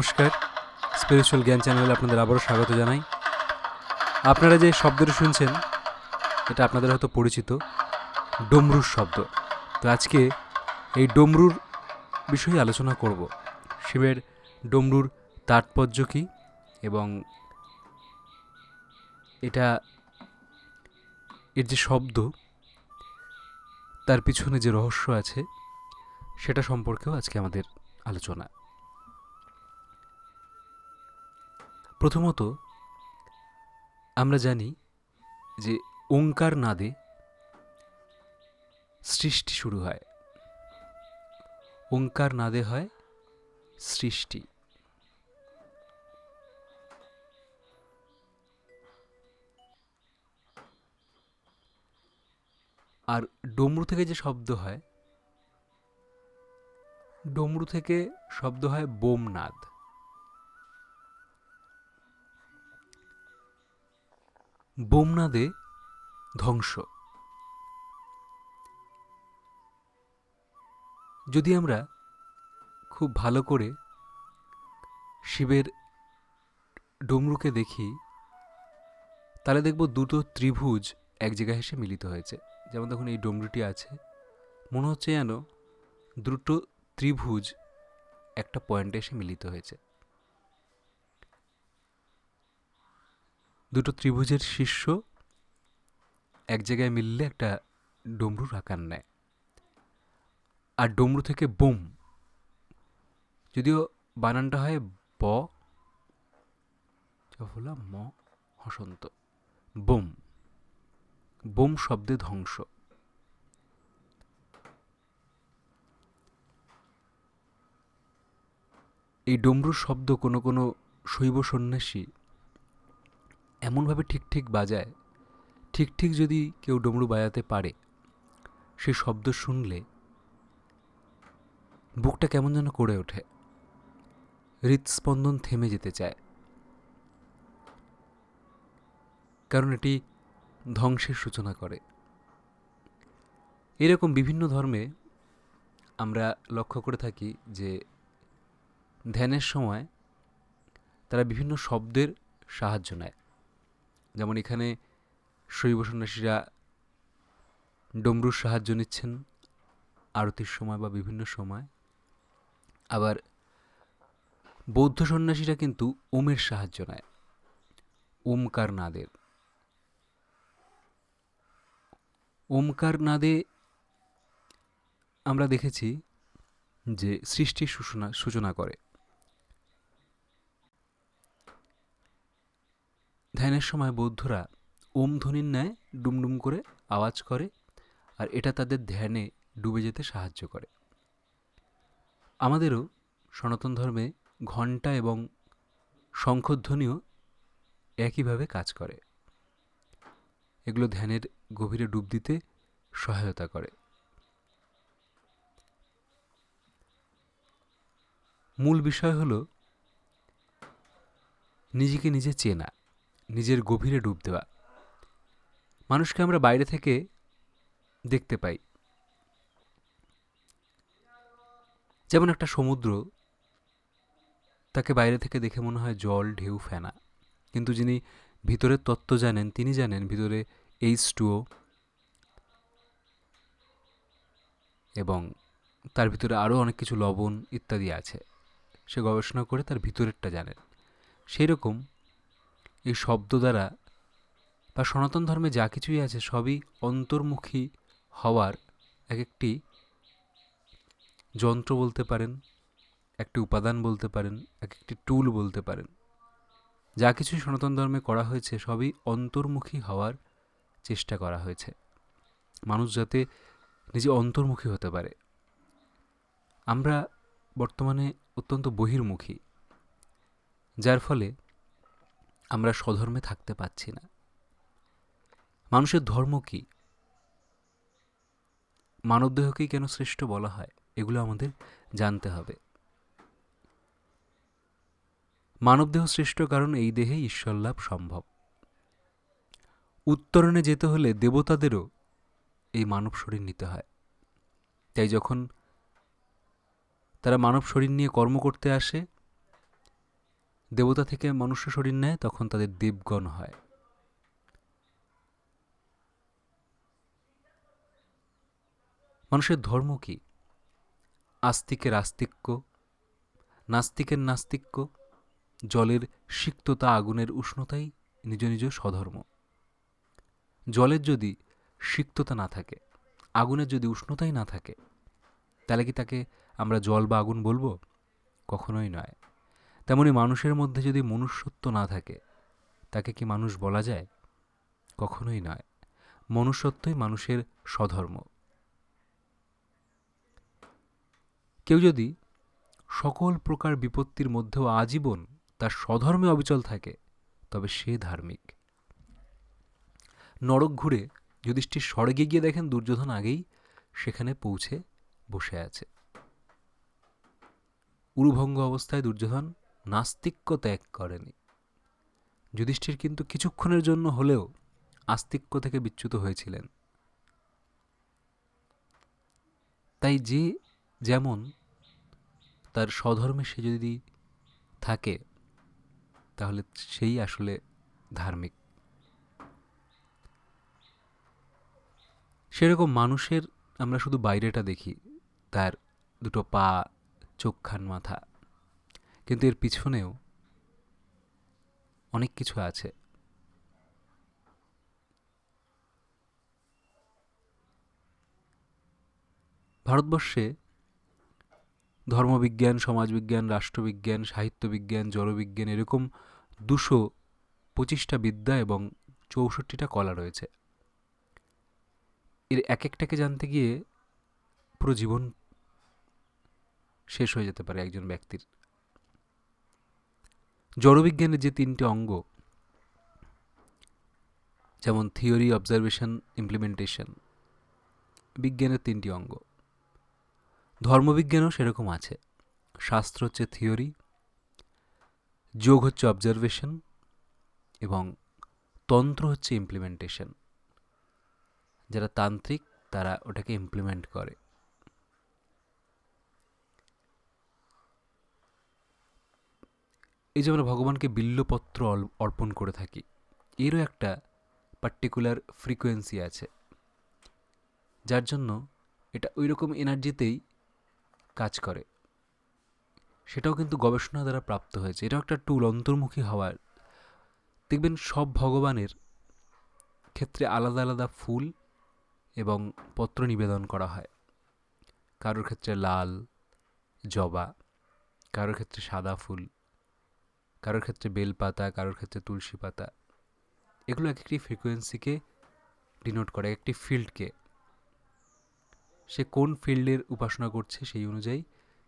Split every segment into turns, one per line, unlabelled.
নমস্কার। স্পিরিচুয়াল জ্ঞান চ্যানেলে আপনাদের আবারও স্বাগত জানাই। আপনারা যে শব্দটি শুনছেন, এটা আপনাদের হয়তো পরিচিত, ডমরুর শব্দ। তো আজকে এই ডমরুর বিষয়ে আলোচনা করব। শিবের ডমরুর তাৎপর্য কী এবং এটা, এর যে শব্দ, তার পিছনে যে রহস্য আছে, সেটা সম্পর্কেও আজকে আমাদের আলোচনা। প্রথমত, আমরা জানি যে ওঙ্কার নাদে সৃষ্টি শুরু হয়। ওঙ্কার নাদে হয় সৃষ্টি। আর ডমরু থেকে যে শব্দ হয়, ডমরু থেকে শব্দ হয় বোমনাদ। বোমনাদে ধ্বংস। যদি আমরা খুব ভালো করে শিবের ডমরুকে দেখি, তাহলে দেখব দুটো ত্রিভুজ এক জায়গায় এসে মিলিত হয়েছে। যেমন দেখুন, এই ডমরুটি আছে। মনে হচ্ছে যেন দুটো ত্রিভুজ একটা পয়েন্টে এসে মিলিত হয়েছে। দুটো ত্রিভুজের শীর্ষ এক জায়গায় মিললে একটা ডমরুর আকার নেয়। আর ডমরু থেকে বোম। যদিও বানানটা হয় ব হলো ম, হসন্ত। বোম। বোম শব্দে ধ্বংস। এই ডমরুর শব্দ কোনো কোনো শৈব সন্ন্যাসী এমনভাবে ঠিক ঠিক বাজায়, ঠিক ঠিক যদি কেউ ডমরু বাজাতে পারে, সে শব্দ শুনলে বুকটা কেমন যেন করে ওঠে। হৃৎস্পন্দন থেমে যেতে চায়। কারণ এটি ধ্বংসের সূচনা করে। এরকম বিভিন্ন ধর্মে আমরা লক্ষ্য করে থাকি যে ধ্যানের সময় তারা বিভিন্ন শব্দের সাহায্য নেয়। যেমন এখানে শৈব সন্ন্যাসীরা ডমরুর সাহায্য নিচ্ছেন আরতির সময় বা বিভিন্ন সময়। আবার বৌদ্ধ সন্ন্যাসীরা কিন্তু ওমের সাহায্য নেয় ওমকার নাদের ওমকার নাদে আমরা দেখেছি যে সৃষ্টির সূচনা সূচনা করে। ধ্যানের সময় বৌদ্ধরা ওম ধ্বনির ন্যায় ডুমডুম করে আওয়াজ করে আর এটা তাদের ধ্যানে ডুবে যেতে সাহায্য করে। আমাদেরও সনাতন ধর্মে ঘণ্টা এবং শঙ্খধ্বনিও একইভাবে কাজ করে। এগুলো ধ্যানের গভীরে ডুব দিতে সহায়তা করে। মূল বিষয় হলো নিজেকে নিজে চেনা। নিজের গভীরে ডুব দেওয়া। মানুষকে আমরা বাইরে থেকে দেখতে পাই। যেমন একটা সমুদ্র, তাকে বাইরে থেকে দেখে মনে হয় জল, ঢেউ, ফেনা। কিন্তু যিনি ভিতরের তত্ত্ব জানেন, তিনি জানেন ভিতরে এইচ টুও এবং তার ভিতরে আরও অনেক কিছু লবণ ইত্যাদি আছে। সে গবেষণা করে তার ভিতরেরটা জানেন সেই রকম এই শব্দ দ্বারা বা সনাতন ধর্মে যা কিছুই আছে সবই অন্তর্মুখী হওয়ার এক একটি যন্ত্র বলতে পারেন, একটি উপাদান বলতে পারেন এক একটি টুল বলতে পারেন। যা কিছুই সনাতন ধর্মে করা হয়েছে সবই অন্তর্মুখী হওয়ার চেষ্টা করা হয়েছে। মানুষ যাতে নিজে অন্তর্মুখী হতে পারে। আমরা বর্তমানে অত্যন্ত বহির্মুখী। যার ফলে আমরা স্বধর্মে থাকতে পাচ্ছি না। মানুষের ধর্ম কি? মানবদেহকেই কেন শ্রেষ্ঠ বলা হয়? এগুলো আমাদের জানতে হবে। মানবদেহ শ্রেষ্ঠ কারণ এই দেহে ঈশ্বর লাভ সম্ভব। উত্তরণে যেতে হলে দেবতাদেরও এই মানব শরীর নিতে হয়। তাই যখন তারা মানব শরীর নিয়ে কর্ম করতে আসে দেবতা থেকে মনুষ্য শরীর নেয়, তখন তাদের দেবগণ হয়। মানুষের ধর্ম কি? আস্তিকের আস্তিক্য, নাস্তিকের নাস্তিক্য, জলের সিক্ততা আগুনের উষ্ণতাই নিজ নিজ স্বধর্ম। জলের যদি সিক্ততা না থাকে, আগুনের যদি উষ্ণতাই না থাকে, তাহলে কি তাকে আমরা জল বা আগুন বলব? কখনোই নয়। তেমনি মানুষের মধ্যে যদি মনুষ্যত্ব না থাকে, তাকে কি মানুষ বলা যায়? কখনোই নয়। মনুষ্যত্বই মানুষের স্বধর্ম। কেউ যদি সকল প্রকার বিপত্তির মধ্যেও আজীবন তার স্বধর্মে অবিচল থাকে, তবে সে ধার্মিক। নরক ঘুরে যুধিষ্ঠির স্বর্গে গিয়ে দেখেন দুর্যোধন আগেই সেখানে পৌঁছে বসে আছে। উরুভঙ্গ অবস্থায় দুর্যোধন নাস্তিক্য ত্যাগ করেনি। যুধিষ্ঠির কিন্তু কিছুক্ষণের জন্য হলেও আস্তিক্য থেকে বিচ্যুত হয়েছিলেন। তাই যে যেমন তার স্বধর্মে সে যদি থাকে, তাহলে সেই আসলে ধার্মিক। সেরকম মানুষের আমরা শুধু বাইরেটা দেখি, তার দুটো পা চোখখান মাথা। কিন্তু এর পিছনেও অনেক কিছু আছে। ভারতবর্ষে ধর্মবিজ্ঞান, সমাজবিজ্ঞান, রাষ্ট্রবিজ্ঞান, সাহিত্যবিজ্ঞান জলবিজ্ঞান এরকম দুশো পঁচিশটা বিদ্যা এবং চৌষট্টিটা কলা রয়েছে। এর এক একটাকে জানতে গিয়ে পুরো জীবন শেষ হয়ে যেতে পারে একজন ব্যক্তির। জড়বিজ্ঞানের যে তিনটে অঙ্গ, যেমন থিওরি, অবজারভেশন ইমপ্লিমেন্টেশন বিজ্ঞানের তিনটি অঙ্গ। ধর্মবিজ্ঞানও সেরকম আছে। শাস্ত্র হচ্ছে থিওরি, যোগ হচ্ছে অবজারভেশন এবং তন্ত্র হচ্ছে ইমপ্লিমেন্টেশন যারা তান্ত্রিক, তারা ওটাকে ইমপ্লিমেন্ট করে। এই যে আমরা ভগবানকে বিল্লপত্র অর্পণ করে থাকি, এরও একটা পার্টিকুলার ফ্রিকোয়েন্সি আছে। যার জন্য এটা ওই রকম এনার্জিতেই কাজ করে। সেটাও কিন্তু গবেষণা দ্বারা প্রাপ্ত হয়েছে। এটাও একটা টুল অন্তর্মুখী হওয়ার। দেখবেন সব ভগবানের ক্ষেত্রে আলাদা আলাদা ফুল এবং পত্র নিবেদন করা হয়। কারোর ক্ষেত্রে লাল, জবা, কারোর ক্ষেত্রে সাদা ফুল। কারোর ক্ষেত্রে বেল পাতা, কারোর ক্ষেত্রে তুলসী পাতা, এগুলো এক একটি ফ্রিকোয়েন্সিকে ডিনোট করে একটি ফিল্ডকে সে কোন ফিল্ডের উপাসনা করছে সেই অনুযায়ী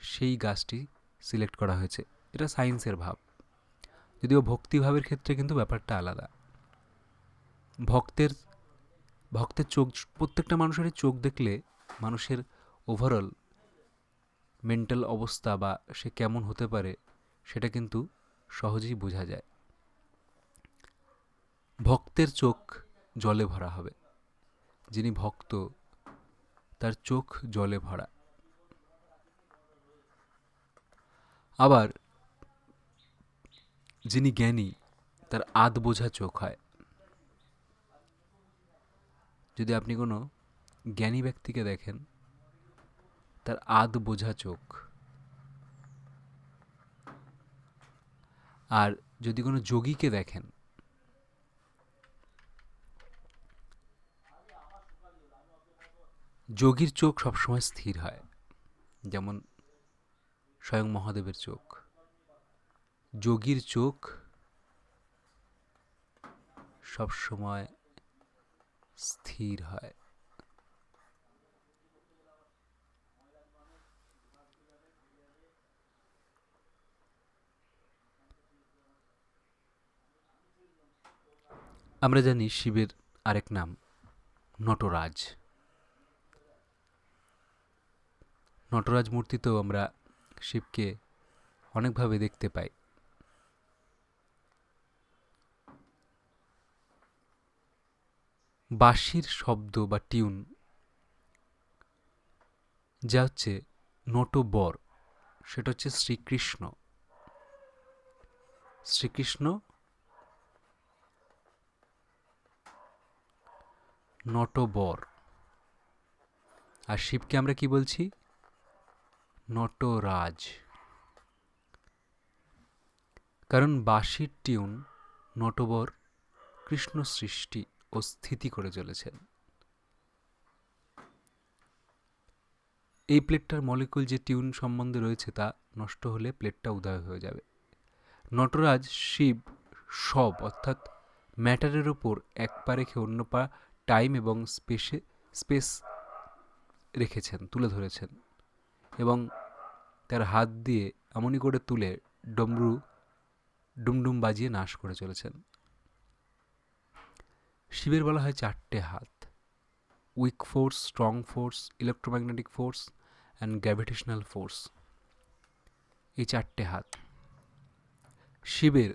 সেই গাছটি সিলেক্ট করা হয়েছে। এটা সায়েন্সের ভাব। যদিও ভক্তিভাবের ক্ষেত্রে কিন্তু ব্যাপারটা আলাদা। ভক্তের ভক্তের চোখ, প্রত্যেকটা মানুষের চোখ দেখলে মানুষের ওভারঅল মেন্টাল অবস্থা বা সে কেমন হতে পারে সেটা কিন্তু সহজেই বোঝা যায়। ভক্তের চোখ জলে ভরা হবে। যিনি ভক্ত, তার চোখ জলে ভরা। আবার যিনি জ্ঞানী, তার আধ বোঝা চোখ হয়। যদি আপনি কোনো জ্ঞানী ব্যক্তিকে দেখেন, তার আধ বোঝা চোখ আর যদি কোনো যোগীকে দেখেন, যোগীর চোখ সবসময় স্থির হয়, যেমন স্বয়ং মহাদেবের চোখ। যোগীর চোখ সবসময় স্থির হয়। আমরা জানি শিবের আরেক নাম, নটরাজ। নটরাজ মূর্তিতেও আমরা শিবকে অনেকভাবে দেখতে পাই। বাঁশির শব্দ বা টিউন, যা হচ্ছে নটবর, সেটা হচ্ছে শ্রীকৃষ্ণ। শ্রীকৃষ্ণ নটবর। আর শিবকে আমরা কি বলছি? নটরাজ। কারণ বাঁশির টিউন নটবর কৃষ্ণ সৃষ্টি ও স্থিতি করে চলেছেন এই প্লেটটার মলিকুল যে টিউন সম্বন্ধে রয়েছে তা নষ্ট হলে প্লেটটা উদয় হয়ে যাবে। নটরাজ, শিব, সব অর্থাৎ ম্যাটারের ওপর এক পা রেখে অন্য পা টাইম এবং স্পেসে স্পেস রেখেছেন, তুলে ধরেছেন এবং তার হাত দিয়ে এমনই করে তুলে ডমরু ডুমডুম বাজিয়ে নাশ করে চলেছেন। শিবের বলা হয় চারটে হাত weak force strong force electromagnetic force and gravitational force এই চারটে হাত শিবের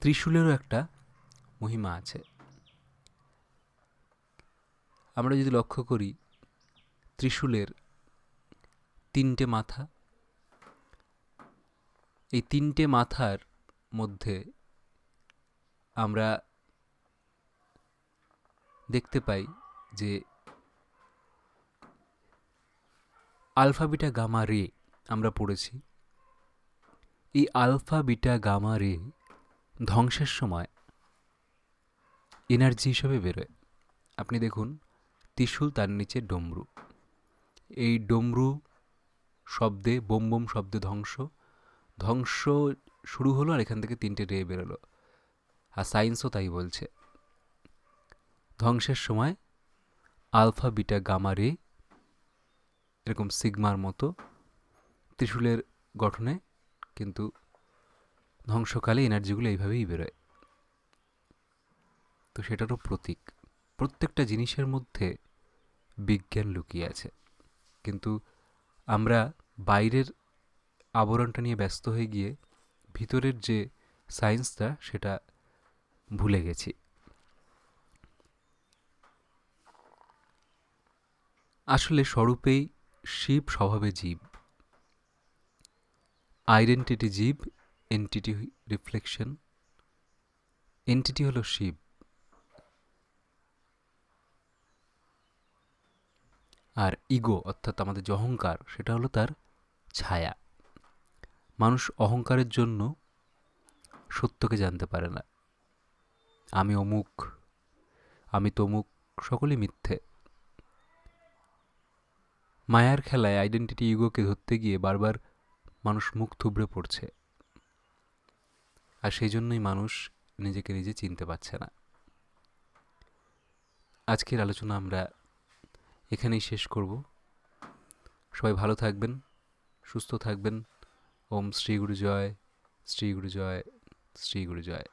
ত্রিশূলেরও একটা মহিমা আছে। আমরা যদি লক্ষ্য করি, ত্রিশূলের তিনটে মাথা, এই তিনটে মাথার মধ্যে আমরা দেখতে পাই যে আলফা বিটা গামা রে আমরা পড়েছি। এই আলফা বিটা গামা রে ধ্বংসের সময় এনার্জি হিসেবে বেরোয়। আপনি দেখুন ত্রিশূল তার নিচে ডমরু। এই ডমরু শব্দে, বোম বোম শব্দে ধ্বংস। ধ্বংস শুরু হলো আর এখান থেকে তিনটে রে বেরোলো। আর সায়েন্সও তাই বলছে। ধ্বংসের সময় আলফা, বিটা, গামা, রে এরকম সিগমার মতো ত্রিশূলের গঠনে কিন্তু ধ্বংসকালে এনার্জিগুলো এইভাবেই বেরোয়। তো সেটারও প্রতীক। প্রত্যেকটা জিনিসের মধ্যে বিজ্ঞান লুকিয়ে আছে। কিন্তু আমরা বাইরের আবরণটা নিয়ে ব্যস্ত হয়ে গিয়ে ভিতরের যে সায়েন্সটা, সেটা ভুলে গেছি। আসলে স্বরূপেই শিব স্বভাবে জীব। আইডেন্টিটি জীব, এন্টিটি রিফ্লেকশন। এন্টিটি হলো শিব। আর ইগো, অর্থাৎ আমাদের যে অহংকার, সেটা হলো তার ছায়া। মানুষ অহংকারের জন্য সত্যকে জানতে পারে না। আমি অমুক, আমি তমুক, সকলেই মিথ্যে। মায়ার খেলায় আইডেন্টিটি ইগোকে ধরতে গিয়ে বারবার মানুষ মুখ থুবড়ে পড়ছে। আর সেই জন্যই মানুষ নিজেকে নিজে চিনতে পারছে না। আজকের আলোচনা আমরা এখানেই শেষ করব। সবাই ভালো থাকবেন, সুস্থ থাকবেন। ওম শ্রী গুরু জয় শ্রী গুরু জয় শ্রী গুরু জয়